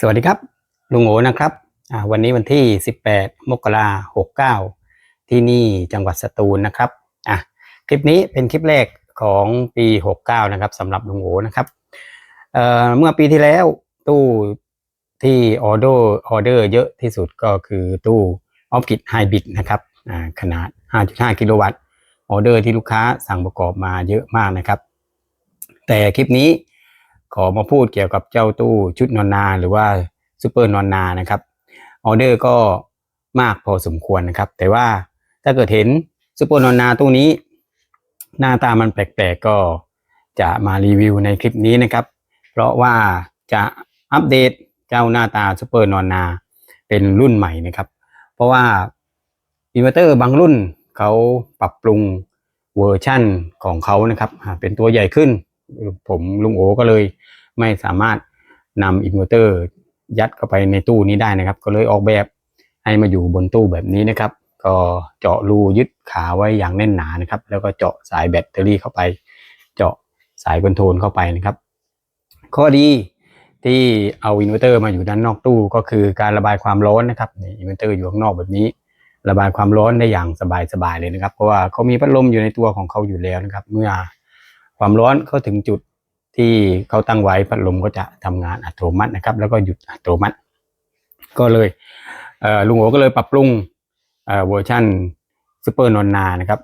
สวัสดีครับ ลุงโอนะครับ วันนี้วันที่ 18 มกราหกเก้าที่นี่จังหวัดสตูลนะครับอะคลิปนี้เป็นคลิปแรกของปี 69 นะครับสำหรับลุงโอนะครับเเมื่อปีที่แล้วตู้ที่ออเดอร์ออเดอร์เยอะที่สุดก็คือตู้ออฟกิดไฮบิดนะครับขนาด 5.5 กิโลวัตต์ออเดอร์ที่ลูกค้าสั่งประกอบมาเยอะมากนะครับ แต่คลิปนี้ ขอมาพูดเกี่ยวกับเจ้าตู้ชุดนอนนาหรือว่าซูเปอร์นอนนานะครับออเดอร์ก็มากพอสมควรนะครับ แต่ว่าถ้าเกิดเห็นซูเปอร์นอนนาตู้นี้ หน้าตามันแปลกๆก็จะมารีวิวในคลิปนี้นะครับ เพราะว่าจะอัปเดตเจ้าหน้าตาซูเปอร์นอนนาเป็นรุ่นใหม่นะครับ เพราะว่าอินเวอร์เตอร์บางรุ่นเขาปรับปรุงเวอร์ชั่นของเขานะครับเป็นตัวใหญ่ขึ้น ผมลุงโอก็เลยไม่สามารถนำอินเวอร์เตอร์ยัดเข้าไปในตู้นี้ได้นะครับ ก็เลยออกแบบให้มาอยู่บนตู้แบบนี้นะครับ ก็เจาะรูยึดขาไว้อย่างแน่นหนานะครับ แล้วก็เจาะสายแบตเตอรี่เข้าไป เจาะสายคอนโทรลเข้าไปนะครับ ข้อดีที่เอาอินเวอร์เตอร์มาอยู่ด้านนอกตู้ก็คือการระบายความร้อนนะครับอินเวอร์เตอร์อยู่ข้างนอกแบบนี้ ระบายความร้อนได้อย่างสบายๆเลยนะครับ เพราะว่าเขามีพัดลมอยู่ในตัวของเขาอยู่แล้วนะครับ เมื่อ ความร้อนเข้าถึงจุดที่เขาตั้งไว้พัดลมก็จะทำงานอัตโนมัตินะครับ แล้วก็หยุดอัตโนมัติ ก็เลยเลุงโอก็เลยปรับปรุงเเวอร์ชันซูเปอร์นอนนานะครับ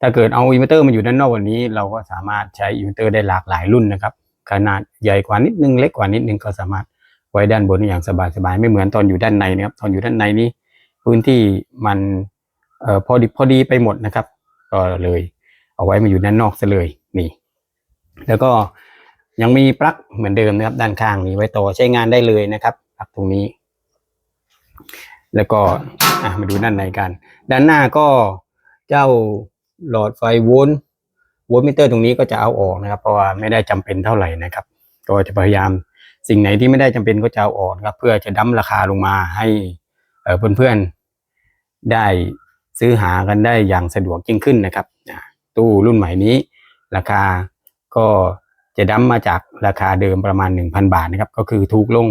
ถ้าเกิดเอาอินเวอร์เตอร์มาอยู่ด้านนอกวันนี้ เราก็สามารถใช้อินเวอร์เตอร์ได้หลากหลายรุ่นนะครับ ขนาดใหญ่กว่านิดนึงเล็กกว่านิดนึงก็สามารถไว้ด้านบนได้อย่างสบายๆไม่เหมือนตอนอยู่ด้านในนะครับ ตอนอยู่ด้านในนี้พื้นที่มันออพอดีพอดีไปหมดนะครับ ก็เลยเอาไว้มาอยู่ด้านนอกซะเลยนี่ แล้วก็ยังมีปลั๊กเหมือนเดิมนะครับ ด้านข้างนี้ไว้ต่อใช้งานได้เลยนะครับปลั๊กตรงนี้ แล้วก็มาดูด้านในกัน ด้านหน้าก็เจ้าหลอดไฟโวลต์โวลต์มิเตอร์ตรงนี้ก็จะเอาออกนะครับ เพราะว่าไม่ได้จำเป็นเท่าไหร่นะครับ ก็จะพยายามสิ่งไหนที่ไม่ได้จำเป็นก็จะเอาออกครับ เพื่อจะดั้มราคาลงมาให้เพื่อนๆได้ซื้อหากันได้อย่างสะดวกยิ่งขึ้นนะครับตู้รุ่นใหม่นี้ราคา ก็จะดั้มมาจากราคาเดิมประมาณ 1,000 บาทนะครับ ก็คือถูกลง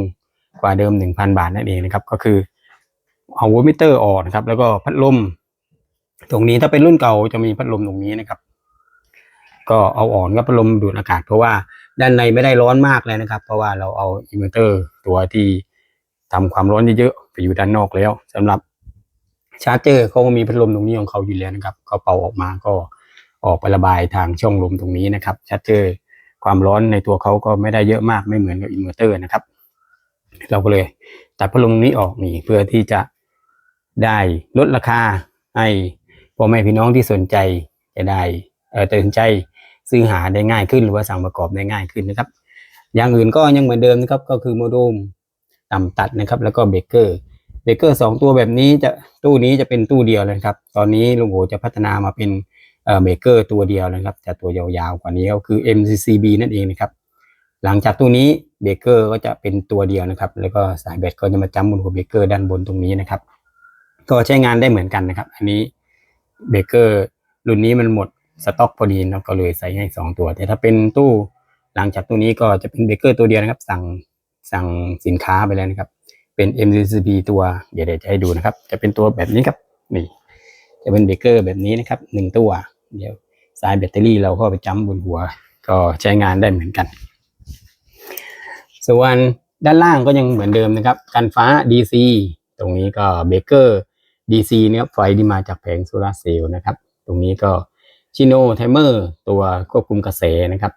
กว่าเดิม 1,000 บาทนั่นเองนะครับ ก็คือเอาวลต์มิเตอร์ออกนะครับ แล้วก็พัดลม ตรงนี้ถ้าเป็นรุ่นเก่าจะมีพัดลมตรงนี้นะครับ ก็เอาออกนะครับพัดลมดูดอากาศ เพราะว่าด้านในไม่ได้ร้อนมากเลยนะครับ เพราะว่าเราเอาอินเวอร์เตอร์ตัวที่ทำความร้อนเยอะๆไปอยู่ด้านนอกแล้วสำหรับชาร์จเจอร์เขาก็มีพัดลมตรงนี้ของเขาอยู่แล้วนะครับเขาเป่าออกมาก็ ออกไประบายทางช่องลมตรงนี้นะครับชาร์จเจอร์ความร้อนในตัวเขาก็ไม่ได้เยอะมากไม่เหมือนกับอินเวอร์เตอร์นะครับ เราก็เลยตัดพัดลมนี้ออกนี่เพื่อที่จะได้ลดราคาให้พ่อแม่พี่น้องที่สนใจจะได้เออตัดสินใจซื้อหาได้ง่ายขึ้น หรือว่าสั่งประกอบได้ง่ายขึ้นนะครับ อย่างอื่นก็ยังเหมือนเดิมนะครับก็คือโมดูมต่ำตัดนะครับ แล้วก็เบเกอร์เบเกอร์สองตัวแบบนี้จะตู้นี้จะเป็นตู้เดียวเลยครับ ตอนนี้ลุงโอจะพัฒนามาเป็น เอ่อเบเกอร์ตัวเดียวนะครับจะตัวยาวๆกว่านี้ก็คือ MCCB นั่นเองนะครับ หลังจากตู้นี้เบเกอร์ก็จะเป็นตัวเดียวนะครับ แล้วก็สายแบตก็จะมาจ้ำบนหัวเบเกอร์ด้านบนตรงนี้นะครับ ก็ใช้งานได้เหมือนกันนะครับ อันนี้เบเกอร์รุ่นนี้มันหมดสต็อกพอดีเราก็เลยใส่ให้สองตัว แต่ถ้าเป็นตู้หลังจากตู้นี้ก็จะเป็นเบเกอร์ตัวเดียวนะครับ สั่งสั่งสินค้าไปแล้วนะครับ เป็น MCCB ตัวเดี๋ยวเดี๋ยวจะให้ดูนะครับ จะเป็นตัวแบบนี้ครับนี่จะเป็นเบเกอร์แบบนี้นะครับหนึ่งตัว เดี๋ยวสายแบตเตอรี่เราก็ไปจ้ำบนหัว ก็ใช้งานได้เหมือนกัน ส่วนด้านล่างก็ยังเหมือนเดิมนะครับ กันฟ้า DC ตรงนี้ก็เบเกอร์ DC เนี่ยครับไฟที่มาจากแผงโซลาเซลล์นะครับ ตรงนี้ก็ชิโนไทเมอร์ตัวควบคุมกระแสนะครับ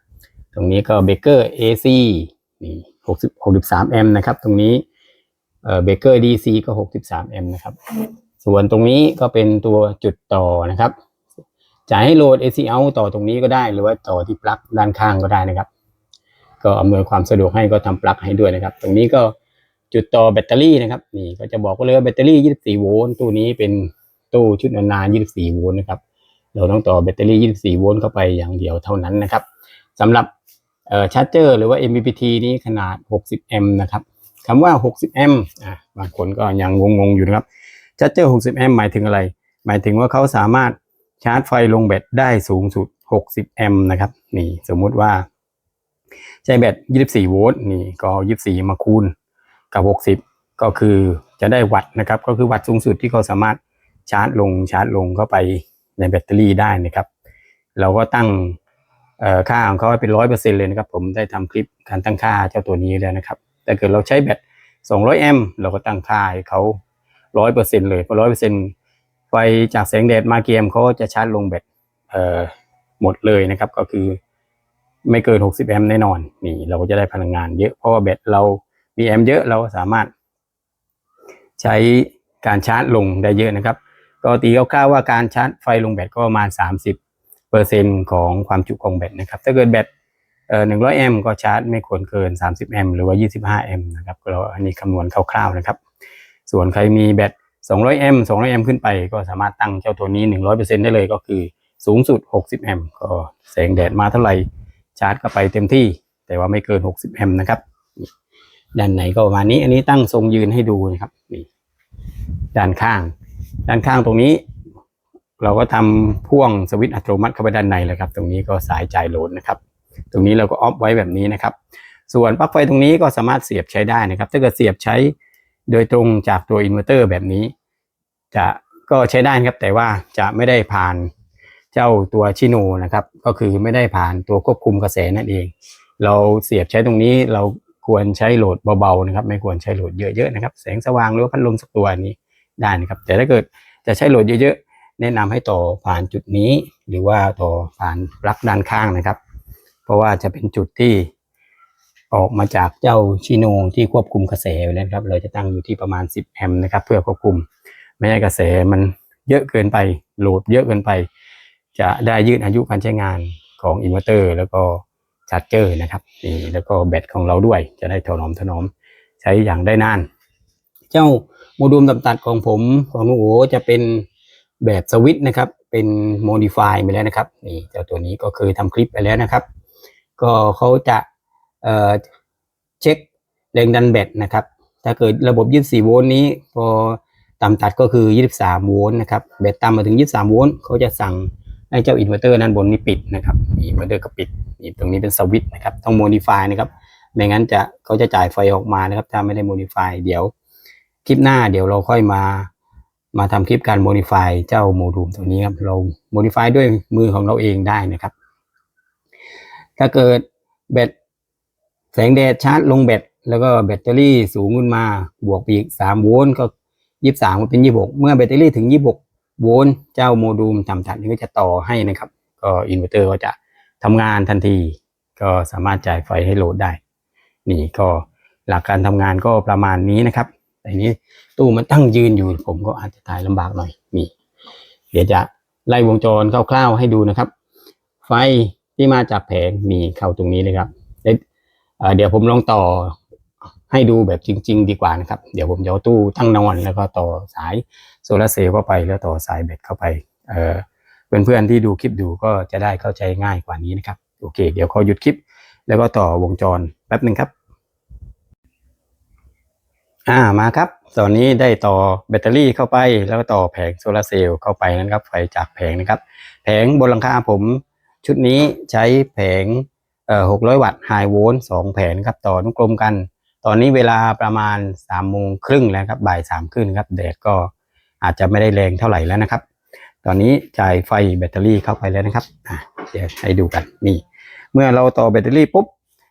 ตรงนี้ก็เบเกอร์ AC นี่60 63แอมป์นะครับ ตรงนี้เอ่อเบเกอร์ DC ก็63แอมป์นะครับ ส่วนตรงนี้ก็เป็นตัวจุดต่อนะครับ จะให้โหลด AC out ต่อตรงนี้ก็ได้ หรือว่าต่อที่ปลั๊กด้านข้างก็ได้นะครับ ก็อำนวยความสะดวกให้ก็ทำปลั๊กให้ด้วยนะครับ ตรงนี้ก็จุดต่อแบตเตอรี่นะครับ นี่ก็จะบอกว่าเลยแบตเตอรี่ 24 โวลต์ตู้นี้เป็นตู้ชุดนานๆ24 โวลต์นะครับเราต้องต่อแบตเตอรี่ 24 โวลต์เข้าไปอย่างเดียวเท่านั้นนะครับสำหรับชาร์จเจอร์หรือว่า MPPT นี้ขนาด 60 แอมป์นะครับคำว่า 60 แอมป์บางคนก็ยังงงๆอยู่นะครับชาร์จเจอร์ 60 แอมป์หมายถึงอะไร หมายถึงว่าเขาสามารถ ชาร์จไฟลงแบตได้สูงสุด 60 แอมป์นะครับ นี่สมมุติว่า ใช้แบต 24 โวลต์นี่ก็เอา24 มาคูณกับหกสิบก็คือจะได้วัตต์นะครับ ก็คือวัตต์สูงสุดที่เขาสามารถชาร์จลงชาร์จลงเข้าไปในแบตเตอรี่ได้นะครับ เราก็ตั้งค่าของเขาให้เป็นร้อยเปอร์เซ็นเลยนะครับ ผมได้ทำคลิปการตั้งค่าเจ้าตัวนี้แล้วนะครับ แต่เกิดเราใช้แบต200 แอมป์เราก็ตั้งค่าให้เขาร้อยเปอร์เซ็นเลยพอร้อยเปอร์เซ็น ไฟจากแสงแดดมาเกมเขาจะชาร์จลงแบตเอ่อหมดเลยนะครับ ก็คือไม่เกิน 60 แอมป์แน่นอน นี่เราก็จะได้พลังงานเยอะ เพราะว่าแบตเรามีแอมป์เยอะเราสามารถ ใช้การชาร์จลงได้เยอะนะครับ ก็ตีคร่าวๆว่าการชาร์จไฟลงแบตก็ประมาณ 30เปอร์เซ็นของความจุของแบตนะครับ ถ้าเกิดแบตเอ่อ100 แอมป์ก็ชาร์จไม่ควรเกิน 30 แอมป์หรือว่า 25 แอมป์นะครับ เราอันนี้คำนวณคร่าวๆนะครับ ส่วนใครมีแบต 200แอมป์200แอมป์ขึ้นไปก็สามารถตั้งเจ้าตัวนี้ 100%ได้เลยก็คือสูงสุด 60 แอมป์ก็แสงแดดมาเท่าไหร่ชาร์จเข้าไปเต็มที่ แต่ว่าไม่เกิน 60 แอมป์นะครับด้านไหนก็ประมาณนี้ อันนี้ตั้งทรงยืนให้ดูนะครับนี่ด้านข้าง ด้านข้างตรงนี้ เราก็ทำพ่วงสวิตช์อัตโนมัติเข้าไปด้านในเลยครับ ตรงนี้ก็สายจ่ายโหลดนะครับ ตรงนี้เราก็ออฟไว้แบบนี้นะครับ ส่วนปลั๊กไฟตรงนี้ก็สามารถเสียบใช้ได้นะครับ ถ้าเกิดเสียบใช้โดยตรงจากตัวอินเวอร์เตอร์แบบนี้ จะก็ใช้ได้ครับแต่ว่าจะไม่ได้ผ่านเจ้าตัวชิโนนะครับ ก็คือไม่ได้ผ่านตัวควบคุมกระแสนั่นเอง เราเสียบใช้ตรงนี้เราควรใช้โหลดเบาๆนะครับ ไม่ควรใช้โหลดเยอะๆนะครับ แสงสว่างหรือว่าพัดลมสักตัวนี้ได้นะครับ แต่ถ้าเกิดจะใช้โหลดเยอะๆ แนะนำให้ต่อผ่านจุดนี้ หรือว่าต่อผ่านปลั๊กด้านข้างนะครับ เพราะว่าจะเป็นจุดที่ออกมาจากเจ้าชิโนที่ควบคุมกระแสแล้วนะครับ เราจะตั้งอยู่ที่ประมาณ 10 แอมป์นะครับ เพื่อควบคุม ไม่ให้กระแสมันเยอะเกินไปโหลดเยอะเกินไป จะได้ยืดอายุการใช้งานของอินเวอร์เตอร์ แล้วก็ชาร์จเจอร์นะครับนี่แล้วก็แบตของเราด้วย จะได้ถนอมถนอมใช้อย่างได้นาน เจ้าโมดูลตัตัดของผมของหนูโอจะเป็นแบบสวิตช์นะครับ เป็นโมดิฟายไปแล้วนะครับนี่เจ้าตัวนี้ก็เคยทำคลิปไปแล้วนะครับ ก็เขาจะเอ่อเช็คแรงดันแบตนะครับ ถ้าเกิดระบบ 24 โวลต์นี้พอ ต่ำตัดก็คือ 23 โวลต์นะครับแบตต่ำมาถึง 23 โวลต์เขาจะสั่งให้เจ้าอินเวอร์เตอร์ด้านบนนี้ปิดนะครับอินเวอร์เตอร์ก็ปิดนี่ตรงนี้เป็นสวิตช์นะครับต้องโมดิฟายนะครับไม่งั้นจะเขาจะจ่ายไฟออกมานะครับถ้าไม่ได้โมดิฟายเดี๋ยวคลิปหน้าเดี๋ยวเราค่อยมามาทำคลิปการโมดิฟายเจ้าโมดูลตัวนี้ครับเราโมดิฟายด้วยมือของเราเองได้นะครับ ถ้าเกิดแบตแสงแดดชาร์จลงแบตแล้วก็แบตเตอรี่สูงขึ้นมาบวกอีกสามโวลต์ก็ ยี่สามก็เป็นยี่หกเมื่อแบตเตอรี่ถึงยี่หกโวลต์เจ้าโมดูลต่ำถัดนี้ก็จะต่อให้นะครับ ก็อินเวอร์เตอร์ก็จะทำงานทันที ก็สามารถจ่ายไฟให้โหลดได้ นี่ก็หลักการทำงานก็ประมาณนี้นะครับแต่นี้ตู้มันตั้งยืนอยู่ผมก็อาจจะถ่ายลำบากหน่อยนี่ เดี๋ยวจะไล่วงจรคร่าวๆให้ดูนะครับ ไฟที่มาจากแผงมีเข้าตรงนี้เลยครับเดี๋ยวผมลองต่อ ให้ดูแบบจริง ๆ ดีกว่านะครับ เดี๋ยวผมจะเอาตู้ตั้งนอนแล้วก็ต่อสายโซลาร์เซลล์เข้าไปแล้วต่อสายแบตเข้าไป เออเพื่อนๆที่ดูคลิปดูก็จะได้เข้าใจง่ายกว่านี้นะครับ โอเค เดี๋ยวขอหยุดคลิป แล้วก็ต่อวงจรแป๊บหนึ่งครับ อ่ามาครับ ตอนนี้ได้ต่อแบตเตอรี่เข้าไป แล้วก็ต่อแผงโซลาร์เซลล์เข้าไปนะครับ ไฟจากแผงนะครับ แผงบนหลังคาผมชุดนี้ใช้แผงเอ่อ600วัตต์ไฮโวลต์สองแผงครับต่อนุกลมกัน ตอนนี้เวลาประมาณ3โมงครึ่งแล้วครับบ่ายสามครึ่งครับแดดก็อาจจะไม่ได้แรงเท่าไหร่แล้วนะครับ ตอนนี้จ่ายไฟแบตเตอรี่เข้าไปแล้วนะครับเดี๋ยวให้ดูกันนี่ เมื่อเราต่อแบตเตอรี่ปุ๊บ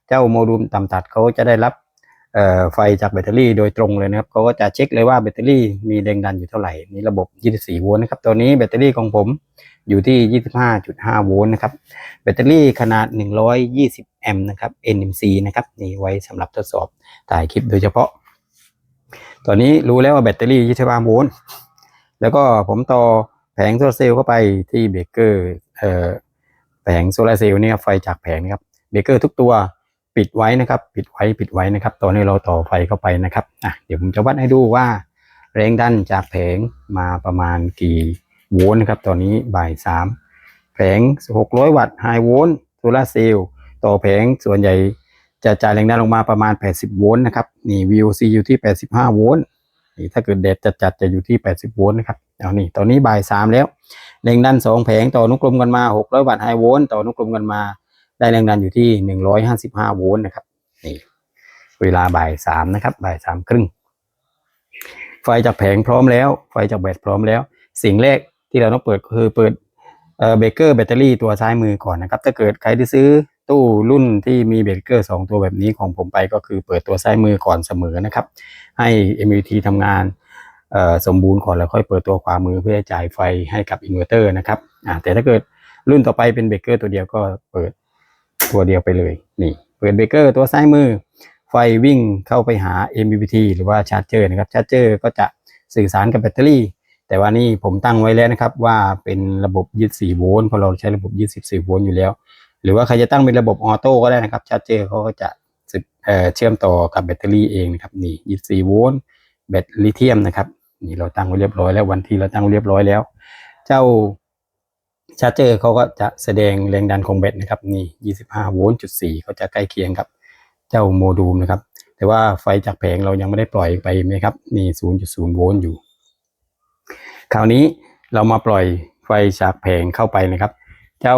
เจ้าโมดูลต่ำตัดเขาจะได้รับ ไฟจากแบตเตอรี่โดยตรงเลยนะครับเขาก็จะเช็คเลยว่าแบตเตอรี่มีแรงดันอยู่เท่าไหร่นี่ระบบ 24 โวลต์นะครับตอนนี้แบตเตอรี่ของผมอยู่ที่ 25.5 โวลต์นะครับแบตเตอรี่ขนาด 120 แอมป์นะครับ NMC นะครับนี่ไว้สำหรับทดสอบถ่ายคลิปโดยเฉพาะ ตอนนี้รู้แล้วว่าแบตเตอรี่ 25 โวลต์แล้วก็ผมต่อแผงโซลาร์เซลล์เข้าไปที่เบรกเกอร์แผงโซลาร์เซลล์เนี่ยไฟจากแผงนะครับเบรกเกอร์ทุกตัว ปิดไว้นะครับ ปิดไว้ปิดไว้นะครับ ตอนนี้เราต่อไฟเข้าไปนะครับอะเดี๋ยวผมจะวัดให้ดูว่า แรงดันจากแผงมาประมาณกี่โวลต์นะครับ ตอนนี้บ่ายสามแผง 600 วัตต์ไฮโวลต์โซลาร์เซลล์ต่อแผงส่วนใหญ่จะจ่ายแรงดันลงมาประมาณ 80 โวลต์นะครับนี่ VOC อยู่ที่ 85 โวลต์นี่ถ้าเกิดแดดจัดๆจะอยู่ที่ 80 โวลต์นะครับเอานี่ตอนนี้บ่ายสามแล้วแรงดันสองแผงต่อนุกลมกันมา 600 วัตต์ไฮโวลต์ต่อนุกลมกันมา ได้แรงดันอยู่ที่155โวลต์นะครับนี่เวลาบ่ายสามนะครับ บ่ายสามครึ่ง ไฟจากแผงพร้อมแล้ว ไฟจากแบตพร้อมแล้ว สิ่งแรกที่เราต้องเปิดคือเปิดเบรกเกอร์แบตเตอรี่ตัวซ้ายมือก่อนนะครับ ถ้าเกิดใครที่ซื้อตู้รุ่นที่มีเบรกเกอร์สองตัวแบบนี้ของผมไปก็คือเปิดตัวซ้ายมือก่อนเสมอนะครับ ให้ MUT ทำงานสมบูรณ์ก่อนแล้วค่อยเปิดตัวขวามือเพื่อจ่ายไฟให้กับอินเวอร์เตอร์นะครับแต่ถ้าเกิดรุ่นต่อไปเป็นเบรกเกอร์ตัวเดียวก็เปิด ตัวเดียวไปเลยนี่เปิดเบรกเกอร์ตัวซ้ายมือ ไฟวิ่งเข้าไปหา MPPT หรือว่าชาร์จเจอร์นะครับชาร์จเจอร์ก็จะสื่อสารกับแบตเตอรี่ แต่ว่านี่ผมตั้งไว้แล้วนะครับ ว่าเป็นระบบ 24 โวลต์เพราะเราใช้ระบบ 24 โวลต์อยู่แล้ว หรือว่าใครจะตั้งเป็นระบบออโต้ก็ได้นะครับชาร์จเจอร์เขาก็จะเเชื่อมต่อกับแบตเตอรี่เองนะครับนี่24 โวลต์แบตลิเธียมนะครับนี่เราตั้งไว้เรียบร้อยแล้ววันที่เราตั้งเรียบร้อยแล้ว เจ้า ชาร์จเจอร์เขาก็จะแสดงแรงดันของแบตนะครับนี่25โวลต์จุด4ก็จะใกล้เคียงกับเจ้าโมดูลนะครับ แต่ว่าไฟจากแผงเรายังไม่ได้ปล่อยไปไหมครับนี่0.0โวลต์อยู่ คราวนี้เรามาปล่อยไฟจากแผงเข้าไปนะครับ เจ้า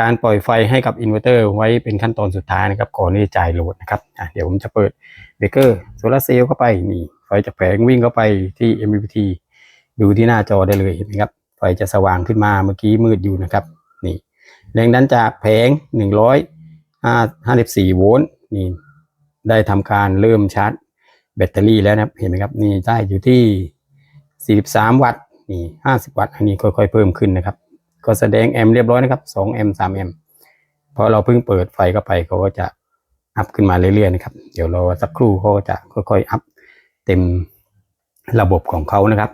การปล่อยไฟให้กับอินเวอร์เตอร์ไว้เป็นขั้นตอนสุดท้ายนะครับก่อนที่จะจ่ายโหลดนะครับเดี๋ยวผมจะเปิดเบรกเกอร์โซลาร์เซลล์เข้าไปนี่ไฟจากแผงวิ่งเข้าไปที่ MPPT ดูที่หน้าจอได้เลยเห็นไหมครับ ฟจะสว่างขึ้นมาเมื่อกี้มืดอยู่นะครับนี่แรงดันจากแผง 154 โวลต์นี่ได้ทำการเริ่มชาร์จแบตเตอรี่แล้วนะเห็นไหมครับนี่ได้อยู่ที่ 43 วัตต์นี่50 วัตต์อันนี้ค่อยๆเพิ่มขึ้นนะครับ ก็แสดงแอมป์เรียบร้อยนะครับ2แอมป์3แอมป์เพราะเราเพิ่งเปิดไฟเข้าไปเขาก็จะอัพขึ้นมาเรื่อยๆนะครับเดี๋ยวเราสักครู่เขาก็จะค่อยๆอัพเต็มระบบของเขานะครับ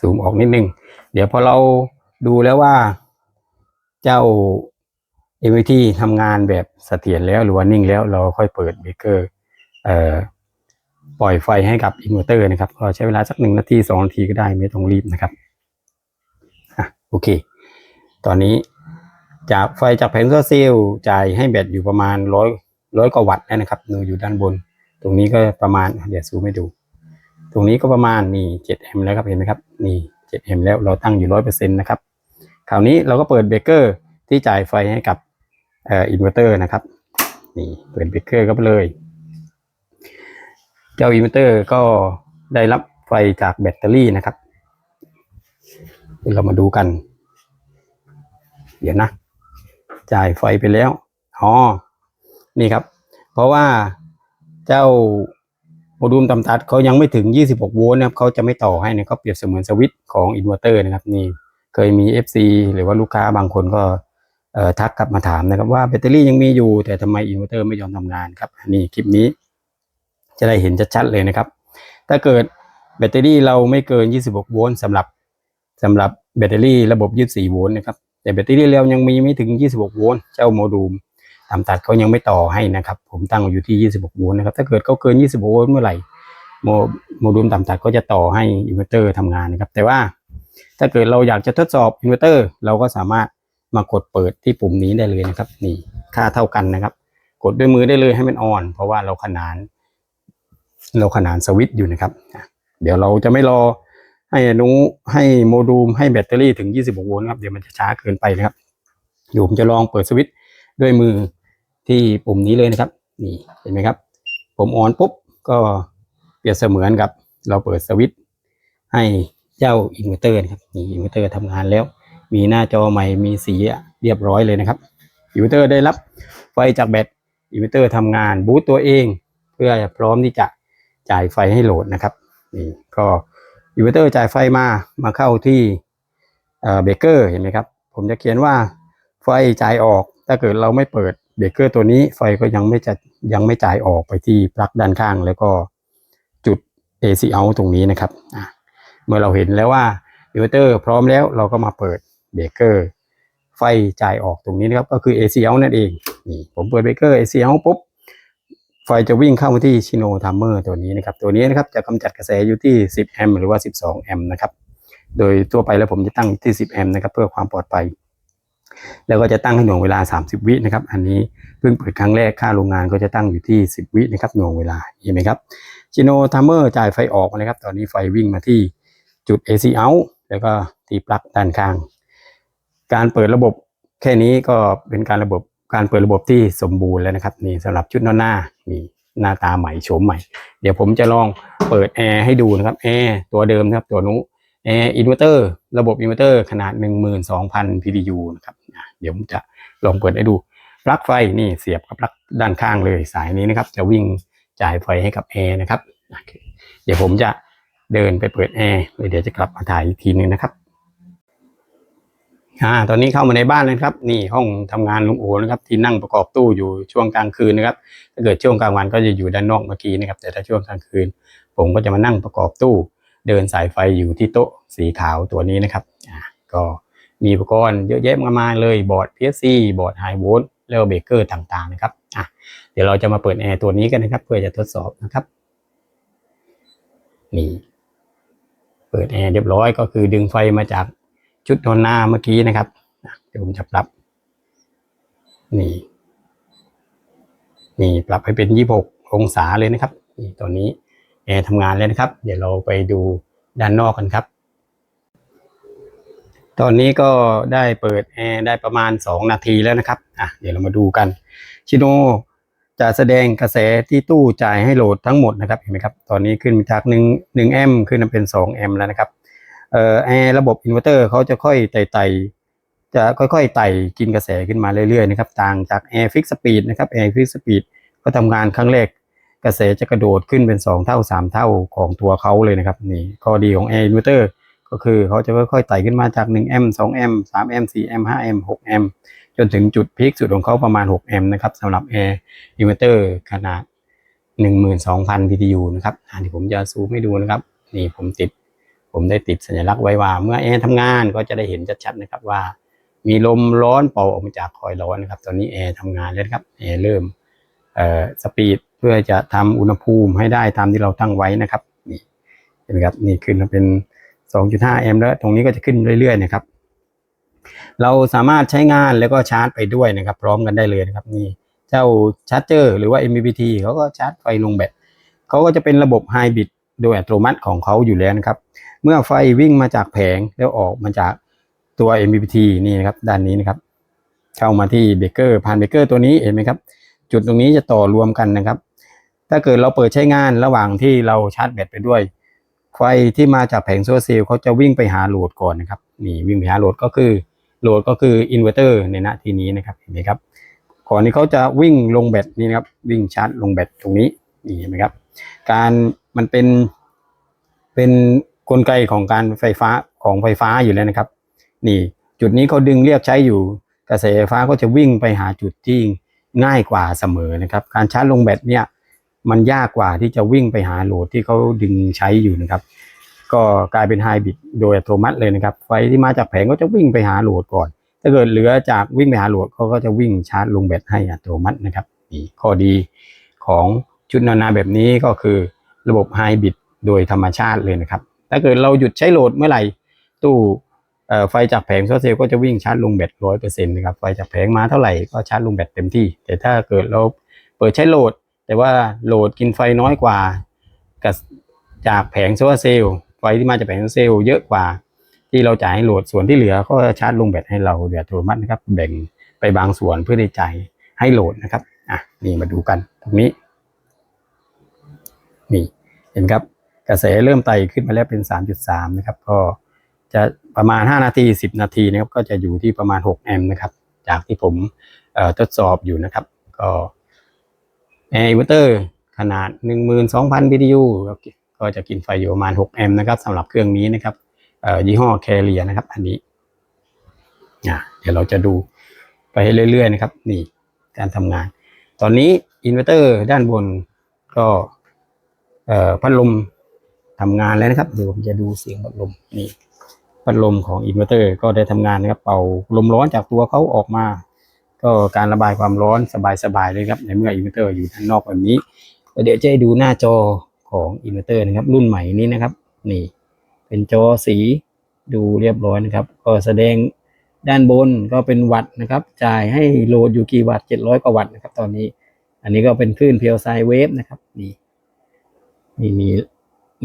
ซูมออกนิดนึง เดี๋ยวพอเราดูแล้วว่า เจ้า MVT ทำงานแบบเสถียรแล้วหรือว่านิ่งแล้วเราค่อยเปิดเบรกเกอร์ปล่อยไฟให้กับอินเวอร์เตอร์นะครับ ก็ใช้เวลาสักหนึ่งนาทีสองนาทีก็ได้ไม่ต้องรีบนะครับอะโอเค ตอนนี้จากไฟจากแผงโซลาร์เซลล์จ่ายให้แบตอยู่ประมาณร้อยร้อยกว่าวัตต์นะครับนูอยู่ด้านบน ตรงนี้ก็ประมาณเดี๋ยวซูมให้ดู รงนี้ก็ประมาณนี่7แอมแล้วครับเห็นไหมครับนี่7แอมแล้วเราตั้งอยู่ร้อยเปอร์เซ็นต์นะครับคราวนี้เราก็เปิดเบรกเกอร์ที่จ่ายไฟให้กับเอ่ออินเวอร์เตอร์นะครับนี่เปิดเบรกเกอร์ก็เลย เจ้าอินเวอร์เตอร์ก็ได้รับไฟจากแบตเตอรี่นะครับเดี๋ยวเรามาดูกัน เดี๋ยวนะ จ่ายไฟไปแล้วอ๋อนี่ครับ เพราะว่าเจ้า โมดูลต่ำตัดเขายังไม่ถึง 26 โวลต์นะครับเขาจะไม่ต่อให้นะเขาเปรียบเสมือนสวิตช์ของอินเวอร์เตอร์นะครับนี่เคยมี FC หรือว่าลูกค้าบางคนก็ทักกลับมาถามนะครับว่าแบตเตอรี่ยังมีอยู่ แต่ทำไมอินเวอร์เตอร์ไม่ยอมทำงานครับนี่คลิปนี้ จะได้เห็นชัดๆเลยนะครับ ถ้าเกิดแบตเตอรี่เราไม่เกิน 26 โวลต์สำหรับสำหรับแบตเตอรี่ระบบ 24 โวลต์นะครับแต่แบตเตอรี่เรายังมีไม่ถึง 26 โวลต์เจ้าโมดูล ต่ำตัดเขายังไม่ต่อให้นะครับ ผมตั้งอยู่ที่ 26 โวลต์นะครับ ถ้าเกิดเขาเกิน 26 โวลต์เมื่อไหร่โมโมดูลต่ำตัดก็จะต่อให้อินเวอร์เตอร์ทำงานนะครับ แต่ว่าถ้าเกิดเราอยากจะทดสอบอินเวอร์เตอร์ เราก็สามารถมากดเปิดที่ปุ่มนี้ได้เลยนะครับ นี่ค่าเท่ากันนะครับ กดด้วยมือได้เลยให้มันออน เพราะว่าเราขนาน เราขนานสวิตช์อยู่นะครับ เดี๋ยวเราจะไม่รอให้อนุให้โมดูลให้แบตเตอรี่ถึง 26 โวลต์นะครับ เดี๋ยวมันจะช้าเกินไปนะครับเดี๋ยวผมจะลองเปิดสวิตช์ด้วยมือ ที่ปุ่มนี้เลยนะครับ นี่เห็นไหมครับ ผมออนปุ๊บก็เปรียบเสมือนกับ เราเปิดสวิตช์ให้เจ้าอินเวอร์เตอร์นะครับนี่อินเวอร์เตอร์ทำงานแล้ว มีหน้าจอใหม่มีสีเรียบร้อยเลยนะครับอินเวอร์เตอร์ได้รับไฟจากแบตอินเวอร์เตอร์ทำงานบูตตัวเอง เพื่อพร้อมที่จะจ่ายไฟให้โหลดนะครับนี่ก็อินเวอร์เตอร์จ่ายไฟมามาเข้าที่เบรกเกอร์เห็นไหมครับ ผมจะเขียนว่าไฟจ่ายออกถ้าเกิดเราไม่เปิด เบรกเกอร์ตัวนี้ไฟก็ยังไม่จะยังไม่จ่ายออกไปที่ปลั๊กด้านข้าง แล้วก็จุด AC out ตรงนี้นะครับเมื่อเราเห็นแล้วว่าอินเวอร์เตอร์พร้อมแล้วเราก็มาเปิดเบรกเกอร์ไฟจ่ายออกตรงนี้นะครับ ก็คือ AC out นั่นเองนี่ผมเปิดเบรกเกอร์ AC out ปุ๊บไฟจะวิ่งเข้ามาที่ชิโนทัมเมอร์ตัวนี้นะครับ ตัวนี้นะครับจะกำจัดกระแสอยู่ที่ 10 แอมป์หรือว่า 12 แอมป์นะครับ โดยทั่วไปแล้วผมจะตั้งที่ 10 แอมป์นะครับเพื่อความปลอดภัย แล้วก็จะตั้งให้หน่วงเวลา 30 วินะครับ อันนี้เพิ่งเปิดครั้งแรกค่าโรงงานก็จะตั้งอยู่ที่ 10 วินะครับหน่วงเวลาเห็นไหมครับชิโนทัมเมอร์จ่ายไฟออกนะครับ ตอนนี้ไฟวิ่งมาที่จุด AC out แล้วก็ที่ปลั๊กด้านข้าง การเปิดระบบแค่นี้ก็เป็นการระบบการเปิดระบบที่สมบูรณ์แล้วนะครับนี่สำหรับชุดนหน้ามีหน้าตาใหม่โฉมใหม่ เดี๋ยวผมจะลองเปิดแอร์ให้ดูนะครับแอร์ตัวเดิมนะครับตัวนู้แอร์อินเวอร์เตอร์ระบบอินเวอร์เตอร์ขนาด 12,000 PDU นะครับ เดี๋ยวผมจะลองเปิดให้ดูปลั๊กไฟนี่เสียบกับปลั๊กด้านข้างเลยสายนี้นะครับ จะวิ่งจ่ายไฟให้กับแอร์นะครับเดี๋ยวผมจะเดินไปเปิดแอร์เดี๋ยวจะกลับมาถ่ายอีกทีนึงนะครับอ่าตอนนี้เข้ามาในบ้านนะครับ นี่ห้องทำงานลุงโอนะครับ ที่นั่งประกอบตู้อยู่ช่วงกลางคืนนะครับ ถ้าเกิดช่วงกลางวันก็จะอยู่ด้านนอกเมื่อกี้นะครับ แต่ถ้าช่วงกลางคืน ผมก็จะมานั่งประกอบตู้ เดินสายไฟอยู่ที่โต๊ะสีขาวตัวนี้นะครับอ่าก็ มีอุปกรณ์เยอะแยะมากมายเลยบอร์ด PSC บอร์ดไฮโวลต์แล้วเบรกเกอร์ต่างๆนะครับอะเดี๋ยวเราจะมาเปิดแอร์ตัวนี้กันนะครับ เพื่อจะทดสอบนะครับนี่เปิดแอร์เรียบร้อยก็คือดึงไฟมาจากชุดนอนหน้าเมื่อกี้นะครับเดี๋ยวผมจะปรับ นี่ นี่ปรับให้เป็น 26 องศาเลยนะครับ นี่ตอนนี้แอร์ทำงานแล้วนะครับ เดี๋ยวเราไปดูด้านนอกกันครับ ตอนนี้ก็ได้เปิดแอร์ได้ประมาณ 2 นาทีแล้วนะครับ อะ เดี๋ยวเรามาดูกันชิโนจะแสดงกระแสที่ตู้จ่ายให้โหลดทั้งหมดนะครับ เห็นไหมครับ ตอนนี้ขึ้นจาก1 1แอมป์ขึ้นมาเป็น2แอมป์แล้วนะครับ เอ่อแอร์ระบบอินเวอร์เตอร์เขาจะค่อยไต่ไต่จะค่อยๆไต่กินกระแสขึ้นมาเรื่อยๆนะครับ ต่างจากแอร์ฟิกสปีดนะครับแอร์ฟิกสปีดก็ทำงานครั้งแรกกระแสจะกระโดดขึ้นเป็น 2 เท่า 3 เท่าของตัวเขาเลยนะครับนี่ข้อดีของแอร์อินเวอร์เตอร์ ก็คือเขาจะค่อยๆไต่ขึ้นมาจาก1แอมป์2แอมป์3แอมป์4แอมป์5แอมป์6แอมป์จนถึงจุดพีคสุดของเขาประมาณ6แอมป์นะครับสำหรับแอร์อินเวอร์เตอร์ขนาด 12,000 BTU นะครับอันนี้ผมจะซูมให้ดูนะครับ นี่ผมติด ผมได้ติดสัญลักษณ์ไว้ว่า เมื่อแอร์ทำงานก็จะได้เห็นชัดๆนะครับว่า มีลมร้อนเป่าออกมาจากคอยล์ร้อนนะครับ ตอนนี้แอร์ทำงานแล้วครับแอร์เริ่มเอ่อสปีดเพื่อจะทำอุณหภูมิให้ได้ตามที่เราตั้งไว้นะครับ นี่เห็นไหมครับนี่ขึ้นมาเป็น 2.5 แอมป์แล้วตรงนี้ก็จะขึ้นเรื่อยๆนะครับ เราสามารถใช้งานแล้วก็ชาร์จไปด้วยนะครับ พร้อมกันได้เลยนะครับนี่เจ้าชาร์จเจอร์หรือว่า MPPT เขาก็ชาร์จไฟลงแบตเขาก็จะเป็นระบบไฮบริดโดยอัตโนมัติของเขาอยู่แล้วนะครับ เมื่อไฟวิ่งมาจากแผงแล้วออกมาจากตัว MPPT นี่นะครับด้านนี้นะครับ เข้ามาที่เบเกอร์ผ่านเบเกอร์ตัวนี้เห็นไหมครับ จุดตรงนี้จะต่อรวมกันนะครับ ถ้าเกิดเราเปิดใช้งานระหว่างที่เราชาร์จแบตไปด้วย ไฟที่มาจากแผงโซลาร์เซลล์เขาจะวิ่งไปหาโหลดก่อนนะครับนี่วิ่งไปหาโหลดก็คือโหลดก็คืออินเวอร์เตอร์ในณที่นี้นะครับเห็นไหมครับก่อนที่เขาจะวิ่งลงแบตนี่นะครับวิ่งชาร์จลงแบตตรงนี้นี่เห็นไหมครับ การมันเป็นเป็นกลไกของการไฟฟ้าของไฟฟ้าอยู่แล้วนะครับ นี่จุดนี้เขาดึงเรียกใช้อยู่กระแสไฟฟ้าก็จะวิ่งไปหาจุดที่ง่ายกว่าเสมอนะครับ การชาร์จลงแบตเนี่ย มันยากกว่าที่จะวิ่งไปหาโหลดที่เขาดึงใช้อยู่นะครับ ก็กลายเป็นไฮบริดโดยอัตโนมัติเลยนะครับ ไฟที่มาจากแผงก็จะวิ่งไปหาโหลดก่อน ถ้าเกิดเหลือจากวิ่งไปหาโหลดเขาก็จะวิ่งชาร์จลงแบตให้อัตโนมัตินะครับนี่ข้อดีของชุดนานาแบบนี้ก็คือระบบไฮบริดโดยธรรมชาติเลยนะครับ ถ้าเกิดเราหยุดใช้โหลดเมื่อไหร่ตู้ไฟจากแผงโซลาร์เซลล์ก็จะวิ่งชาร์จลงแบตร้อยเปอร์เซ็นต์นะครับ ไฟจากแผงมาเท่าไหร่ก็ชาร์จลงแบตเต็มที่ แต่ถ้าเกิดเราเปิดใช้โหลด แต่ว่าโหลดกินไฟน้อยกว่ากับจากแผงโซลาร์เซลล์ไฟที่มาจากแผงโซลาร์เซลล์เยอะกว่า ที่เราจ่ายให้โหลดส่วนที่เหลือก็ชาร์จลงแบตให้เราโดยอัตโนมัตินะครับ แบ่งไปบางส่วนเพื่อได้จ่ายให้โหลดนะครับอะนี่มาดูกันตรงนี้ นี่เห็นครับกระแสเริ่มไต่ขึ้นมาแล้วเป็น 3.3 นะครับ ก็จะประมาณ 5 นาที 10 นาทีนะครับ ก็จะอยู่ที่ประมาณ 6 แอมป์นะครับ จากที่ผมทดสอบอยู่นะครับ ก็ แอร์อินเวอร์เตอร์ขนาด 12,000 BTU ก็จะกินไฟอยู่ประมาณ 6 แอมป์นะครับสำหรับเครื่องนี้นะครับยี่ห้อแคเรียนะครับ อันนี้เดี๋ยวเราจะดูไปเรื่อยๆนะครับ นี่การทำงาน ตอนนี้อินเวอร์เตอร์ด้านบนก็พัดลมทำงานแล้วนะครับ เดี๋ยวผมจะดูเสียงพัดลมนี่พัดลมของอินเวอร์เตอร์ก็ได้ทำงานนะครับ เป่าลมร้อนจากตัวเขาออกมา ก็การระบายความร้อนสบายๆเลยครับในเมื่ออินเวอร์เตอร์อยู่ด้านนอกแบบนี้แล้วเดี๋ยวจะให้ดูหน้าจอของอินเวอร์เตอร์นะครับ รุ่นใหม่นี้นะครับ นี่ เป็นจอสีดูเรียบร้อยนะครับ ก็แสดงด้านบนก็เป็นวัตต์นะครับ จ่ายให้โหลดอยู่กี่วัตต์700กว่าวัตต์นะครับ ตอนนี้ อันนี้ก็เป็นคลื่นเพียวไซเวฟนะครับ นี่ นี่มี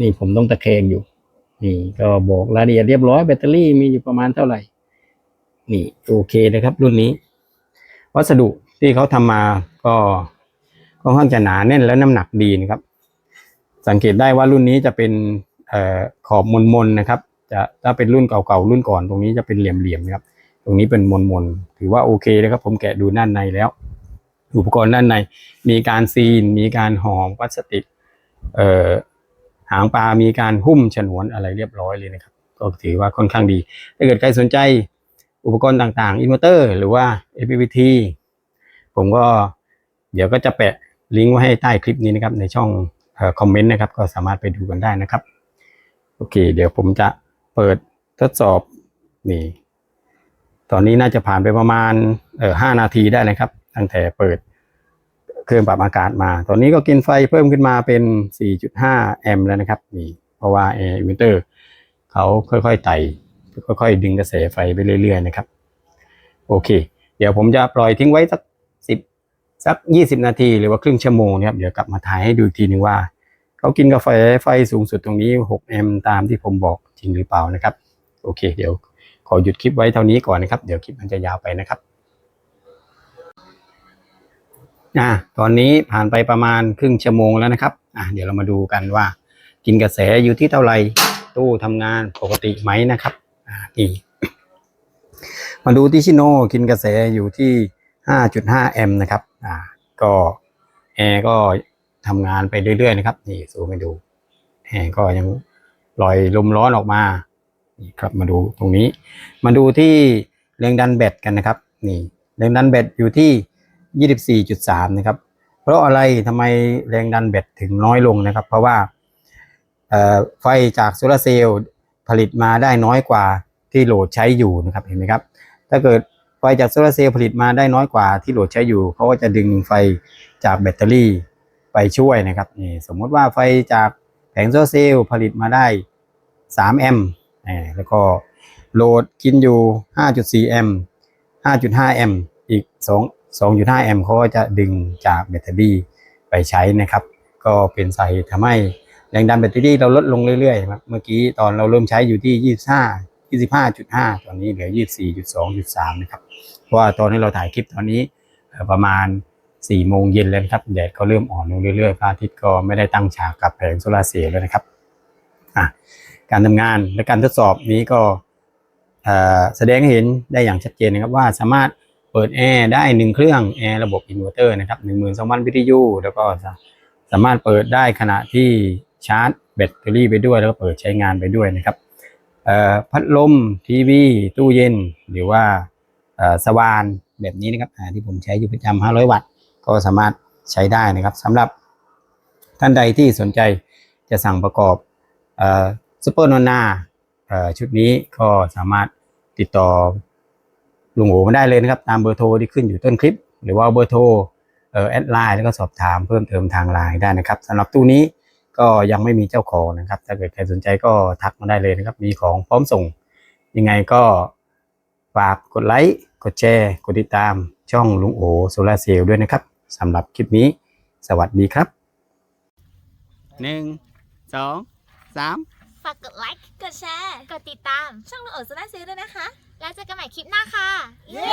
นี่ผมต้องตะแคงอยู่ นี่ก็บอกรายละเอียดเรียบร้อยแบตเตอรี่มีอยู่ประมาณเท่าไหร่ นี่โอเคนะครับ รุ่นนี้ วัสดุที่เขาทำมาก็ค่อนข้างจะหนาแน่นและน้ำหนักดีนะครับ สังเกตได้ว่ารุ่นนี้จะเป็นออขอบมนๆนะครับ จะถ้าเป็นรุ่นเก่าๆรุ่นก่อน ตรงนี้จะเป็นเหลี่ยมๆนะครับ ตรงนี้เป็นมนๆถือว่าโอเคนะครับ ผมแกะดูด้านในแล้ว อุปกรณ์ด้านใน มีการซีน มีการห่อพลาสติกหางปลามีการหุ้มฉนวนอะไรเรียบร้อยเลยนะครับ ก็ถือว่าค่อนข้างดี ถ้าเกิดใครสนใจ อุปกรณ์ต่างๆอินเวอร์เตอร์หรือว่า APVT ผมก็เดี๋ยวก็จะแปะลิงก์ไว้ให้ใต้คลิปนี้นะครับในช่องอคอมเมนต์นะครับ ก็สามารถไปดูกันได้นะครับ โอเค เดี๋ยวผมจะเปิดทดสอบนี่ ตอนนี้น่าจะผ่านไปประมาณเออห้านาทีได้นะครับ ตั้งแต่เปิดเครื่องปรับอากาศมา ตอนนี้ก็กินไฟเพิ่มขึ้นมาเป็น 4.5 แอมป์แล้วนะครับนี่เพราะว่าแอร์อินเวอร์เตอร์เขาค่อยๆไต่ ค่อยๆดึงกระแสไฟไปเรื่อยๆนะครับ โอเค เดี๋ยวผมจะปล่อยทิ้งไว้สักสิบสักยี่สิบนาทีหรือว่าครึ่งชั่วโมงนะครับเดี๋ยวกลับมาถ่ายให้ดูอีกทีนึงว่าเขากินกาแฟไฟสูงสุดตรงนี้6แอมป์ตามที่ผมบอกจริงหรือเปล่านะครับโอเค เดี๋ยวขอหยุดคลิปไว้เท่านี้ก่อนนะครับ เดี๋ยวคลิปมันจะยาวไปนะครับอะตอนนี้ผ่านไปประมาณครึ่งชั่วโมงแล้วนะครับอะเดี๋ยวเรามาดูกันว่า กินกระแสอยู่ที่เท่าไหร่ตู้ทำงานปกติไหมนะครับ อ่านี่มาดูที่ชิโนกินกระแสอยู่ที่ 5.5 แอมป์นะครับ อ่า ก็แอร์ก็ทำงานไปเรื่อยๆนะครับ นี่สูมให้ดูแอร์ก็ยังปล่อยลมร้อนออกมา นี่ครับมาดูตรงนี้ มาดูที่แรงดันแบตกันนะครับ นี่แรงดันแบตอยู่ที่ 24.3 นะครับ เพราะอะไรทำไมแรงดันแบตถึงน้อยลงนะครับ เพราะว่าเอ่อไฟจากโซลาร์เซลล์ ผลิตมาได้น้อยกว่าที่โหลดใช้อยู่นะครับเห็นไหมครับ ถ้าเกิดไฟจากโซลาร์เซลล์ผลิตมาได้น้อยกว่าที่โหลดใช้อยู่เขาก็จะดึงไฟจากแบตเตอรี่ไปช่วยนะครับนี่สมมติว่าไฟจากแผงโซลาร์เซลล์ผลิตมาได้ 3 แอมป์แล้วก็โหลดกินอยู่ 5.4 แอมป์ 5.5 แอมป์ อีก 2 2.5 แอมป์เขาก็จะดึงจากแบตเตอรี่ไปใช้นะครับ ก็เป็นสาเหตุทำให้ แรงดันแบตเตอรี่เราลดลงเรื่อยๆครับเมื่อกี้ตอนเราเริ่มใช้อยู่ที่25 25.5ตอนนี้เหลือ24.2.3นะครับเพราะว่าตอนที่เราถ่ายคลิปตอนนี้ประมาณ4โมงเย็นแล้วนะครับแดดก็เริ่มอ่อนลงเรื่อยๆพระอาทิตย์ก็ไม่ได้ตั้งฉากกับแผงโซลาร์เซลล์แล้วนะครับอะการทำงานและการทดสอบนี้ก็แสดงให้เห็นได้อย่างชัดเจนนะครับว่าสามารถเปิดแอร์ได้หนึ่งเครื่องแอร์ระบบอินเวอร์เตอร์นะครับ12,000วิทยุแล้วก็สามารถเปิดได้ขณะที่ ชาร์จแบตเตอรี่ไปด้วยแล้วก็เปิดใช้งานไปด้วยนะครับพัดลมทีวี ตู้เย็นหรือว่าสว่านแบบนี้นะครับที่ผมใช้อยู่ประจำ500 วัตต์ ก็สามารถใช้ได้นะครับสำหรับท่านใดที่สนใจจะสั่งประกอบซูเปอร์นนาชุดนี้ก็สามารถติดต่อลุงโอมาได้เลยนะครับ ตามเบอร์โทรที่ขึ้นอยู่ต้นคลิป หรือว่าเบอร์โทรแอดไลน์แล้วก็สอบถามเพิ่มเติมทางไลน์ได้นะครับสำหรับตู้นี้ ก็ยังไม่มีเจ้าของนะครับ ถ้าเกิดใครสนใจก็ทักมาได้เลยนะครับ มีของพร้อมส่ง ยังไงก็ฝากกดไลค์ กดแชร์ กดติดตามช่องลุงโอโซลาเซลล์ด้วยนะครับสำหรับคลิปนี้ สวัสดีครับ หนึ่ง สอง สาม ฝากกดไลค์ กดแชร์ กดติดตาม ช่องเราเออโซล่าเซลล์ด้วยนะคะ แล้วเจอกันใหม่คลิปหน้าค่ะ เย้